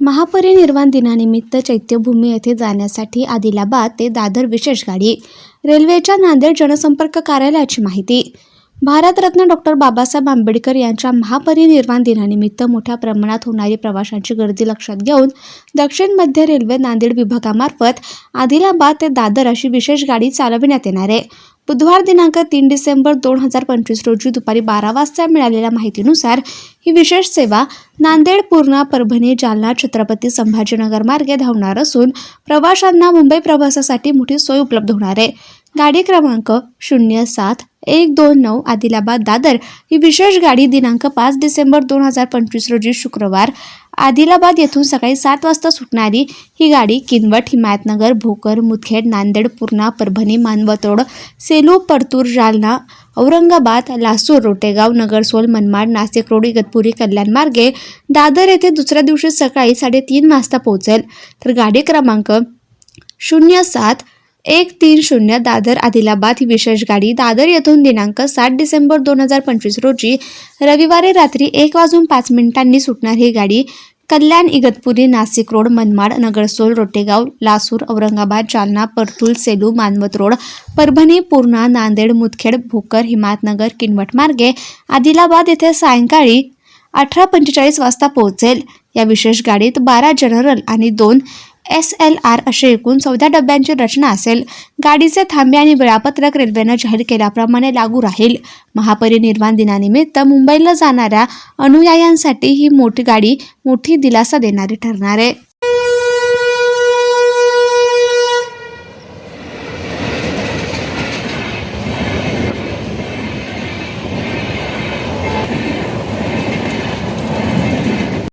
महापरिनिर्वाण दिनानिमित्त चैत्यभूमी येथे जाण्यासाठी आदिलाबाद ते दादर विशेष गाडी. रेल्वेच्या नांदेड जनसंपर्क कार्यालयाची माहिती. भारतरत्न डॉक्टर बाबासाहेब आंबेडकर यांच्या महापरिनिर्वाण दिनानिमित्त मोठ्या प्रमाणात होणारी प्रवाशांची गर्दी लक्षात घेऊन दक्षिण मध्य रेल्वे नांदेड विभागामार्फत आदिलाबाद ते दादर अशी विशेष गाडी चालविण्यात येणार आहे. बुधवार दिनांक तीन डिसेंबर दोन हजार पंचवीस रोजी दुपारी बारा वाजता मिळालेल्या माहितीनुसार ही विशेष सेवा नांदेड पूर्णा परभणी जालना छत्रपती संभाजीनगर मार्गे धावणार असून प्रवाशांना मुंबई प्रवासासाठी मोठी सोय उपलब्ध होणार आहे. गाडी क्रमांक शून्य सात एक दोन नऊ आदिलाबाद दादर ही विशेष गाडी दिनांक पाच डिसेंबर दोन हजार पंचवीस रोजी शुक्रवार आदिलाबाद येथून सकाळी सात वाजता सुटणारी ही गाडी किनवट हिमायतनगर भोकर मुदखेड नांदेड पूर्णा परभणी मानवतोड सेलू परतूर जालना औरंगाबाद लासूर रोटेगाव नगरसोल मनमाड नाशिक रोड इगतपुरी कल्याण मार्गे दादर येथे दुसऱ्या दिवशी सकाळी साडेतीन वाजता पोहोचेल. तर गाडी क्रमांक शून्य सात एक तीन शून्य दादर आदिलाबाद ही विशेष गाडी दादर येथून दिनांक सात डिसेंबर दोन हजार पंचवीस रोजी रविवारी रात्री एक वाजून पाच मिनिटांनी सुटणार ही गाडी कल्याण इगतपुरी नाशिक रोड मनमाड नगरसोल रोटेगाव लासूर औरंगाबाद जालना परतूल सेलू मानवत रोड परभणी पूर्णा नांदेड मुदखेड भोकर हिमातनगर किनवट मार्गे आदिलाबाद येथे सायंकाळी अठरा पंचेचाळीस वाजता पोहोचेल. या विशेष गाडीत बारा जनरल आणि दोन एस एल आर असे एकूण चौदा डब्यांची रचना असेल. गाडीचे थांबे आणि वेळापत्रक रेल्वेनं जाहीर केल्याप्रमाणे लागू राहील. महापरिनिर्वाण दिनानिमित्त मुंबईला जाणाऱ्या अनुयायांसाठी ही मोठी गाडी मोठी दिलासा देणारी ठरणार आहे.